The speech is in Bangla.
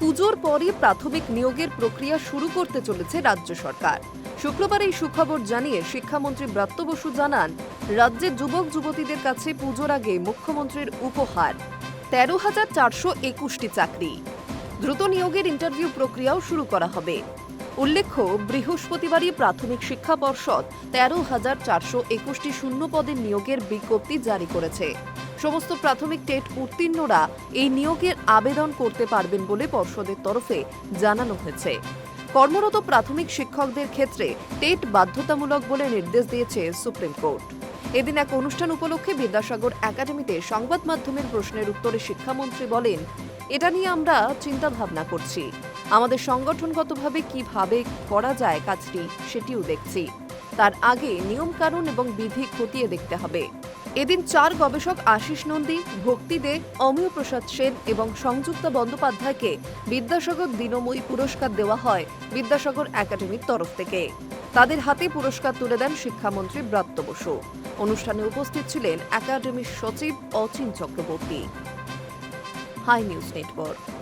পুজোর পরই প্রাথমিক নিয়োগের প্রক্রিয়া শুরু করতে চলেছে রাজ্য সরকার। শুক্রবার এই সুখবর জানিয়ে শিক্ষামন্ত্রী ব্রাত্য বসু জানান, রাজ্যের যুবক যুবতীদের কাছে পুজোর আগে মুখ্যমন্ত্রীর উপহার, তেরো হাজার চারশো একুশটি চাকরি। দ্রুত নিয়োগের ইন্টারভিউ প্রক্রিয়াও শুরু করা হবে। উল্লেখ্য, বৃহস্পতিবারই প্রাথমিক শিক্ষা পর্ষদ তেরো হাজার চারশো একুশটি শূন্য পদের নিয়োগের বিজ্ঞপ্তি জারি করেছে। সমস্ত প্রাথমিক টেট উত্তীর্ণরা এই নিয়োগের আবেদন করতে পারবেন বলে পর্ষদের তরফে জানানো হয়েছে। কর্মরত প্রাথমিক শিক্ষকদের ক্ষেত্রে টেট বাধ্যতামূলক বলে নির্দেশ দিয়েছে সুপ্রিম কোর্ট। এদিন এক অনুষ্ঠান উপলক্ষে বিদ্যাসাগর একাডেমিতে সংবাদ মাধ্যমের প্রশ্নের উত্তরে শিক্ষামন্ত্রী বলেন, এটা নিয়ে আমরা চিন্তা ভাবনা করছি। আমাদের সংগঠনগতভাবে কীভাবে করা যায় কাজটি সেটিও দেখছি। তার আগে নিয়মকানুন এবং বিধি খতিয়ে দেখতে হবে। এদিন চার গবেষক আশিস নন্দী, ভক্তি দে, অমিয় প্রসাদ সেন এবং সংযুক্তা বন্দ্যোপাধ্যায়কে বিদ্যাসাগর দিনময়ী পুরস্কার দেওয়া হয় বিদ্যাসাগর একাডেমির তরফ থেকে। তাদের হাতে পুরস্কার তুলে দেন শিক্ষামন্ত্রী ব্রাত্য বসু। অনুষ্ঠানে উপস্থিত ছিলেন একাডেমির সচিব অচিন চক্রবর্তী। High news network.